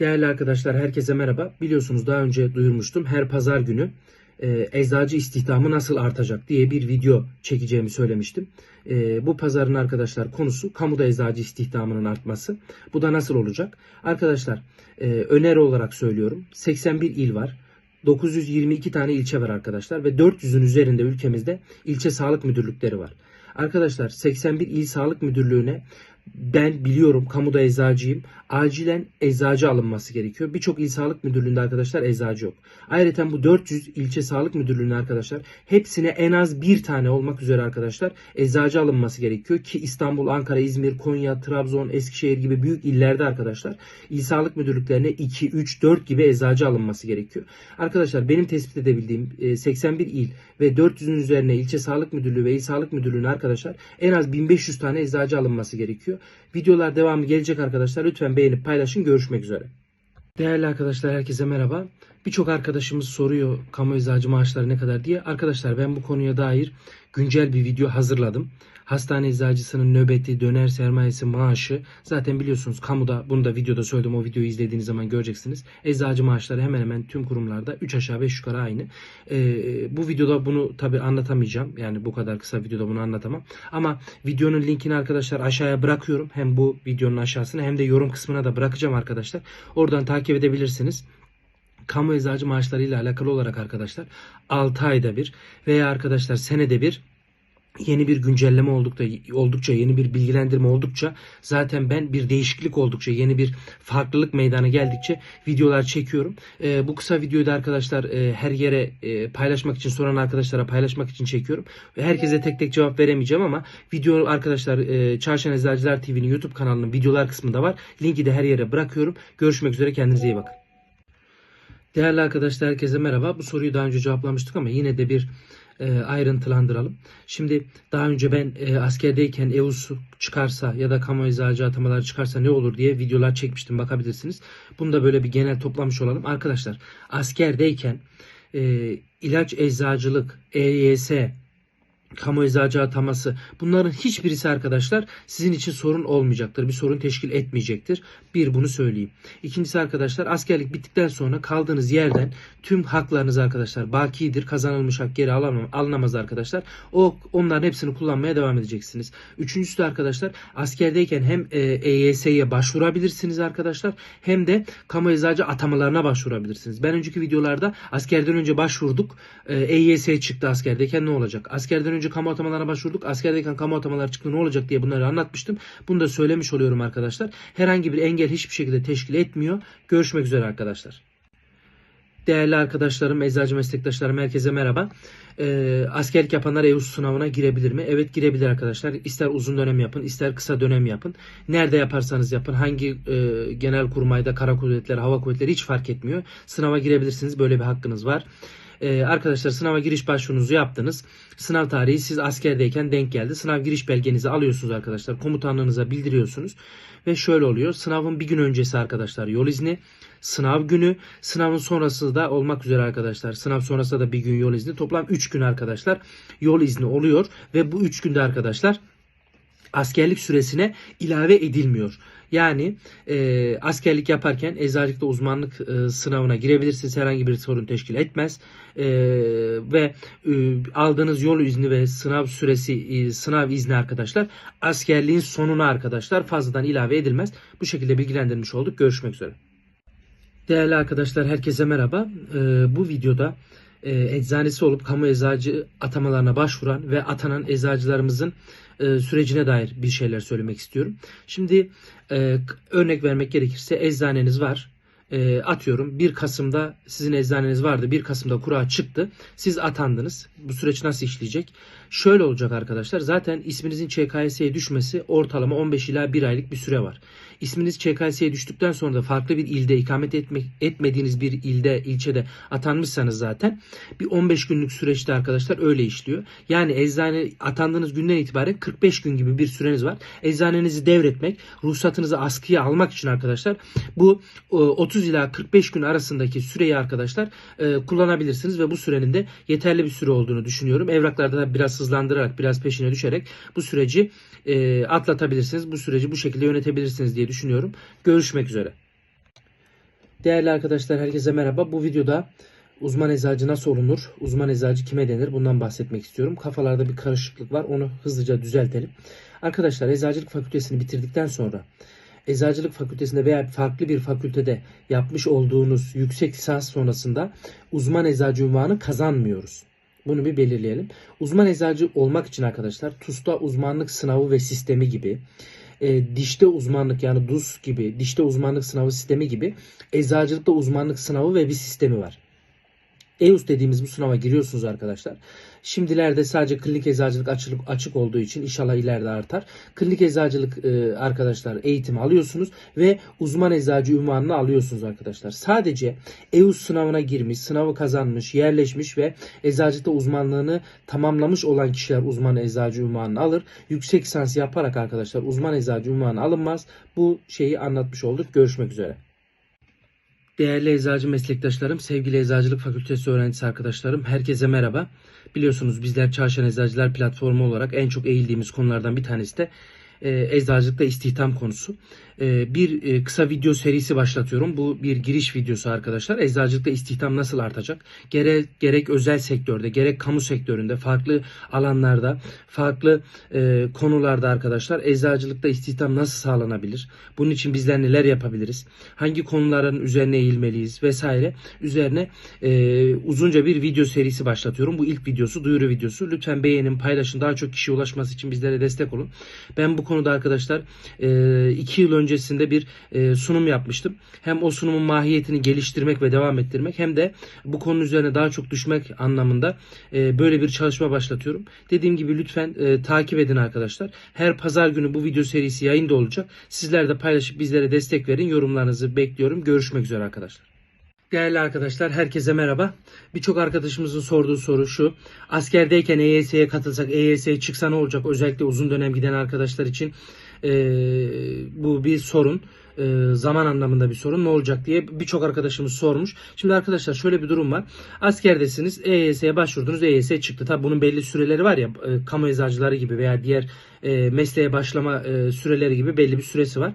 Değerli arkadaşlar herkese merhaba. Biliyorsunuz daha önce duyurmuştum. Her pazar günü e, eczacı istihdamı nasıl artacak diye bir video çekeceğimi söylemiştim. E, bu pazarın arkadaşlar konusu kamuda eczacı istihdamının artması. Bu da nasıl olacak? Arkadaşlar e, öneri olarak söylüyorum. 81 il var. 922 tane ilçe var arkadaşlar ve 400'ün üzerinde ülkemizde ilçe sağlık müdürlükleri var. Arkadaşlar 81 il sağlık müdürlüğüne ben biliyorum kamuda eczacıyım. Acilen eczacı alınması gerekiyor. Birçok il sağlık müdürlüğünde arkadaşlar eczacı yok. Ayrıca bu 400 ilçe sağlık müdürlüğüne arkadaşlar hepsine en az bir tane olmak üzere arkadaşlar eczacı alınması gerekiyor ki İstanbul, Ankara, İzmir, Konya, Trabzon, Eskişehir gibi büyük illerde arkadaşlar il sağlık müdürlüklerine 2, 3, 4 gibi eczacı alınması gerekiyor. Arkadaşlar benim tespit edebildiğim e, 81 il ve 400'ün üzerine ilçe sağlık müdürlüğü ve il sağlık müdürlüğüne arkadaşlar en az 1500 tane eczacı alınması gerekiyor. Videolar devamı gelecek arkadaşlar. Lütfen beğenip paylaşın. Görüşmek üzere. Değerli arkadaşlar herkese merhaba. Birçok arkadaşımız soruyor kamu eczacı maaşları ne kadar diye. Arkadaşlar ben bu konuya dair güncel bir video hazırladım. Hastane eczacısının nöbeti, döner sermayesi, maaşı zaten biliyorsunuz kamuda bunu da videoda söyledim. O videoyu izlediğiniz zaman göreceksiniz. Eczacı maaşları hemen hemen tüm kurumlarda 3 aşağı 5 yukarı aynı. Ee, bu videoda bunu tabi anlatamayacağım. Yani bu kadar kısa videoda bunu anlatamam. Ama videonun linkini arkadaşlar aşağıya bırakıyorum. Hem bu videonun aşağısına hem de yorum kısmına da bırakacağım arkadaşlar. Oradan takip edebilirsiniz kamu eczacı maaşlarıyla alakalı olarak arkadaşlar 6 ayda bir veya arkadaşlar senede bir yeni bir güncelleme oldukça, oldukça yeni bir bilgilendirme oldukça zaten ben bir değişiklik oldukça yeni bir farklılık meydana geldikçe videolar çekiyorum. Ee, bu kısa videoyu da arkadaşlar e, her yere e, paylaşmak için soran arkadaşlara paylaşmak için çekiyorum. Herkese tek tek cevap veremeyeceğim ama video arkadaşlar e, Çarşan Eczacılar TV'nin YouTube kanalının videolar kısmında var. Linki de her yere bırakıyorum. Görüşmek üzere kendinize iyi bakın. Değerli arkadaşlar herkese merhaba. Bu soruyu daha önce cevaplamıştık ama yine de bir e, ayrıntılandıralım. Şimdi daha önce ben e, askerdeyken EUS çıkarsa ya da kamu eczacı atamaları çıkarsa ne olur diye videolar çekmiştim bakabilirsiniz. Bunu da böyle bir genel toplamış olalım. Arkadaşlar askerdeyken e, ilaç eczacılık, EYS, kamu eczacı ataması bunların hiçbirisi arkadaşlar sizin için sorun olmayacaktır. Bir sorun teşkil etmeyecektir. Bir bunu söyleyeyim. İkincisi arkadaşlar askerlik bittikten sonra kaldığınız yerden tüm haklarınız arkadaşlar bakidir. Kazanılmış hak geri alınam- alınamaz arkadaşlar. O onların hepsini kullanmaya devam edeceksiniz. Üçüncüsü de arkadaşlar askerdeyken hem e, EYS'ye başvurabilirsiniz arkadaşlar hem de kamu eczacı atamalarına başvurabilirsiniz. Ben önceki videolarda askerden önce başvurduk. E, EYS çıktı askerdeyken ne olacak? Askerden önce kamu atamalarına başvurduk. Askerdeyken kamu atamaları çıktı ne olacak diye bunları anlatmıştım. Bunu da söylemiş oluyorum arkadaşlar. Herhangi bir engel hiçbir şekilde teşkil etmiyor. Görüşmek üzere arkadaşlar. Değerli arkadaşlarım, eczacı meslektaşlarım herkese merhaba. Ee, askerlik yapanlar EUS sınavına girebilir mi? Evet girebilir arkadaşlar. İster uzun dönem yapın, ister kısa dönem yapın. Nerede yaparsanız yapın, hangi e, genel kurmayda, kara kuvvetleri, hava kuvvetleri hiç fark etmiyor. Sınava girebilirsiniz. Böyle bir hakkınız var. Ee, arkadaşlar sınava giriş başvurunuzu yaptınız. Sınav tarihi siz askerdeyken denk geldi. Sınav giriş belgenizi alıyorsunuz arkadaşlar. Komutanlığınıza bildiriyorsunuz. Ve şöyle oluyor. Sınavın bir gün öncesi arkadaşlar yol izni. Sınav günü, sınavın sonrası da olmak üzere arkadaşlar. Sınav sonrası da bir gün yol izni. Toplam 3 gün arkadaşlar yol izni oluyor. Ve bu 3 günde arkadaşlar askerlik süresine ilave edilmiyor. Yani e, askerlik yaparken eczacılıkta uzmanlık e, sınavına girebilirsiniz. Herhangi bir sorun teşkil etmez. E, ve e, aldığınız yol izni ve sınav süresi e, sınav izni arkadaşlar askerliğin sonuna arkadaşlar fazladan ilave edilmez. Bu şekilde bilgilendirmiş olduk. Görüşmek üzere. Değerli arkadaşlar herkese merhaba. E, bu videoda e, eczanesi olup kamu eczacı atamalarına başvuran ve atanan eczacılarımızın e, sürecine dair bir şeyler söylemek istiyorum. Şimdi e, örnek vermek gerekirse eczaneniz var. E, atıyorum 1 Kasım'da sizin eczaneniz vardı. 1 Kasım'da kura çıktı. Siz atandınız. Bu süreç nasıl işleyecek? Şöyle olacak arkadaşlar. Zaten isminizin ÇKS'ye düşmesi ortalama 15 ila 1 aylık bir süre var. İsminiz ÇKS'ye düştükten sonra da farklı bir ilde ikamet etmek, etmediğiniz bir ilde, ilçede atanmışsanız zaten bir 15 günlük süreçte arkadaşlar öyle işliyor. Yani eczane atandığınız günden itibaren 45 gün gibi bir süreniz var. Eczanenizi devretmek, ruhsatınızı askıya almak için arkadaşlar bu e, 30 ila 45 gün arasındaki süreyi arkadaşlar e, kullanabilirsiniz ve bu sürenin de yeterli bir süre olduğunu düşünüyorum. Evraklarda da biraz hızlandırarak, biraz peşine düşerek bu süreci e, atlatabilirsiniz. Bu süreci bu şekilde yönetebilirsiniz diye düşünüyorum. Görüşmek üzere. Değerli arkadaşlar herkese merhaba. Bu videoda uzman eczacı nasıl olunur? Uzman eczacı kime denir? Bundan bahsetmek istiyorum. Kafalarda bir karışıklık var. Onu hızlıca düzeltelim. Arkadaşlar eczacılık fakültesini bitirdikten sonra eczacılık fakültesinde veya farklı bir fakültede yapmış olduğunuz yüksek lisans sonrasında uzman eczacı unvanı kazanmıyoruz. Bunu bir belirleyelim. Uzman eczacı olmak için arkadaşlar TUS'ta uzmanlık sınavı ve sistemi gibi e, dişte uzmanlık yani DUS gibi dişte uzmanlık sınavı sistemi gibi eczacılıkta uzmanlık sınavı ve bir sistemi var. EUS dediğimiz bu sınava giriyorsunuz arkadaşlar. Şimdilerde sadece klinik eczacılık açık, açık olduğu için inşallah ileride artar. Klinik eczacılık e, arkadaşlar eğitimi alıyorsunuz ve uzman eczacı ünvanını alıyorsunuz arkadaşlar. Sadece EUS sınavına girmiş, sınavı kazanmış, yerleşmiş ve eczacılıkta uzmanlığını tamamlamış olan kişiler uzman eczacı ünvanını alır. Yüksek lisans yaparak arkadaşlar uzman eczacı ünvanı alınmaz. Bu şeyi anlatmış olduk. Görüşmek üzere. Değerli eczacı meslektaşlarım, sevgili eczacılık fakültesi öğrencisi arkadaşlarım, herkese merhaba. Biliyorsunuz bizler Çarşan Eczacılar platformu olarak en çok eğildiğimiz konulardan bir tanesi de e, eczacılıkta istihdam konusu. E, bir e, kısa video serisi başlatıyorum. Bu bir giriş videosu arkadaşlar. Eczacılıkta istihdam nasıl artacak? Gerek, gerek özel sektörde, gerek kamu sektöründe, farklı alanlarda, farklı e, konularda arkadaşlar eczacılıkta istihdam nasıl sağlanabilir? Bunun için bizler neler yapabiliriz? Hangi konuların üzerine eğilmeliyiz vesaire üzerine e, uzunca bir video serisi başlatıyorum. Bu ilk videosu, duyuru videosu. Lütfen beğenin, paylaşın. Daha çok kişiye ulaşması için bizlere destek olun. Ben bu konuda arkadaşlar e, iki yıl öncesinde bir e, sunum yapmıştım. Hem o sunumun mahiyetini geliştirmek ve devam ettirmek hem de bu konunun üzerine daha çok düşmek anlamında e, böyle bir çalışma başlatıyorum. Dediğim gibi lütfen e, takip edin arkadaşlar. Her pazar günü bu video serisi yayında olacak. Sizler de paylaşıp bizlere destek verin. Yorumlarınızı bekliyorum. Görüşmek üzere arkadaşlar. Değerli arkadaşlar herkese merhaba. Birçok arkadaşımızın sorduğu soru şu. Askerdeyken EYS'ye katılsak EYS'ye çıksa ne olacak? Özellikle uzun dönem giden arkadaşlar için e, bu bir sorun. E, zaman anlamında bir sorun ne olacak diye birçok arkadaşımız sormuş. Şimdi arkadaşlar şöyle bir durum var. Askerdesiniz EYS'ye başvurdunuz EYS çıktı. Tabi bunun belli süreleri var ya e, kamu eczacıları gibi veya diğer e, mesleğe başlama e, süreleri gibi belli bir süresi var.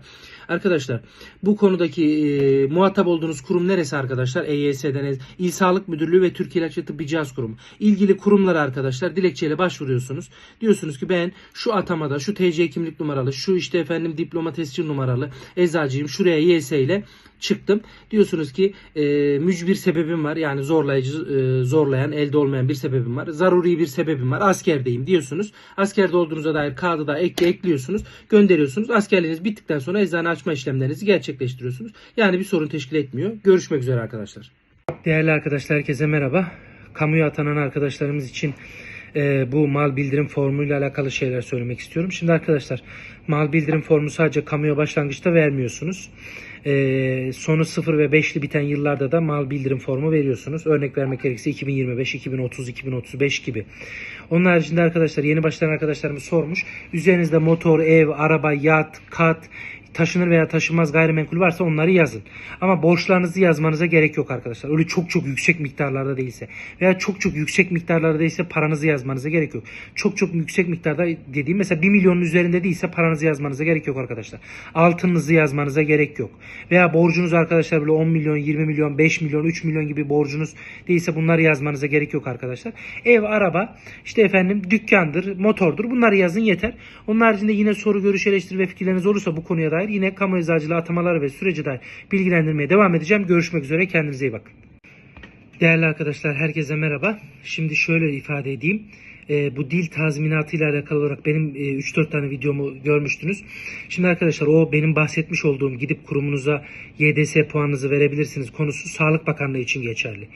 Arkadaşlar bu konudaki e, muhatap olduğunuz kurum neresi arkadaşlar? EYS'den İl Sağlık Müdürlüğü ve Türkiye İlaç Tıbbi Cihaz Kurumu. İlgili kurumlara arkadaşlar dilekçeyle başvuruyorsunuz. Diyorsunuz ki ben şu atamada şu TC kimlik numaralı şu işte efendim diploma tescil numaralı eczacıyım şuraya YS ile çıktım. Diyorsunuz ki e, mücbir sebebim var. Yani zorlayıcı e, zorlayan elde olmayan bir sebebim var. Zaruri bir sebebim var. Askerdeyim diyorsunuz. Askerde olduğunuza dair kağıdı da ek, ekliyorsunuz. Gönderiyorsunuz. Askerliğiniz bittikten sonra eczane açma işlemlerinizi gerçekleştiriyorsunuz. Yani bir sorun teşkil etmiyor. Görüşmek üzere arkadaşlar. Değerli arkadaşlar herkese merhaba. Kamuya atanan arkadaşlarımız için e, bu mal bildirim formuyla alakalı şeyler söylemek istiyorum. Şimdi arkadaşlar mal bildirim formu sadece kamuya başlangıçta vermiyorsunuz. E, sonu 0 ve 5'li biten yıllarda da mal bildirim formu veriyorsunuz. Örnek vermek gerekirse 2025, 2030, 2035 gibi. Onun haricinde arkadaşlar yeni başlayan arkadaşlarımız sormuş. Üzerinizde motor, ev, araba, yat, kat, taşınır veya taşınmaz gayrimenkul varsa onları yazın. Ama borçlarınızı yazmanıza gerek yok arkadaşlar. Öyle çok çok yüksek miktarlarda değilse veya çok çok yüksek miktarlarda değilse paranızı yazmanıza gerek yok. Çok çok yüksek miktarda dediğim mesela 1 milyonun üzerinde değilse paranızı yazmanıza gerek yok arkadaşlar. Altınınızı yazmanıza gerek yok. Veya borcunuz arkadaşlar böyle 10 milyon, 20 milyon, 5 milyon, 3 milyon gibi borcunuz değilse bunları yazmanıza gerek yok arkadaşlar. Ev, araba, işte efendim dükkandır, motordur bunları yazın yeter. Onun haricinde yine soru, görüş, eleştiri ve fikirleriniz olursa bu konuya dair yine kamu eczacılığı atamaları ve süreci dair bilgilendirmeye devam edeceğim. Görüşmek üzere. Kendinize iyi bakın. Değerli arkadaşlar herkese merhaba. Şimdi şöyle ifade edeyim. E, bu dil tazminatı ile alakalı olarak benim e, 3-4 tane videomu görmüştünüz. Şimdi arkadaşlar o benim bahsetmiş olduğum gidip kurumunuza YDS puanınızı verebilirsiniz konusu Sağlık Bakanlığı için geçerli.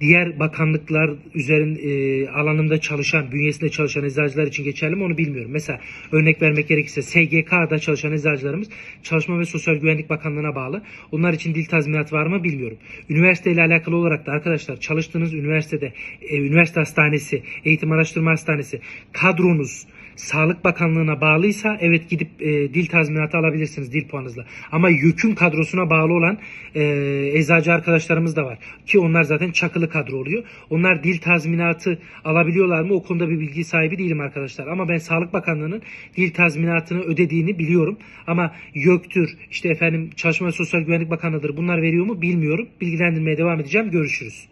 Diğer bakanlıklar üzerin e, alanında çalışan, bünyesinde çalışan eczacılar için geçerli mi onu bilmiyorum. Mesela örnek vermek gerekirse SGK'da çalışan eczacılarımız Çalışma ve Sosyal Güvenlik Bakanlığı'na bağlı. Onlar için dil tazminatı var mı bilmiyorum. Üniversite ile alakalı olarak da arkadaşlar çalıştığınız üniversitede, e, üniversite hastanesi, eğitim araştırma hastanesi, kadronuz, Sağlık Bakanlığı'na bağlıysa evet gidip e, dil tazminatı alabilirsiniz dil puanınızla. Ama YÖK'ün kadrosuna bağlı olan e, eczacı arkadaşlarımız da var. Ki onlar zaten çakılı kadro oluyor. Onlar dil tazminatı alabiliyorlar mı? O konuda bir bilgi sahibi değilim arkadaşlar. Ama ben Sağlık Bakanlığı'nın dil tazminatını ödediğini biliyorum. Ama YÖK'tür, işte efendim Çalışma ve Sosyal Güvenlik Bakanlığı'dır bunlar veriyor mu bilmiyorum. Bilgilendirmeye devam edeceğim. Görüşürüz.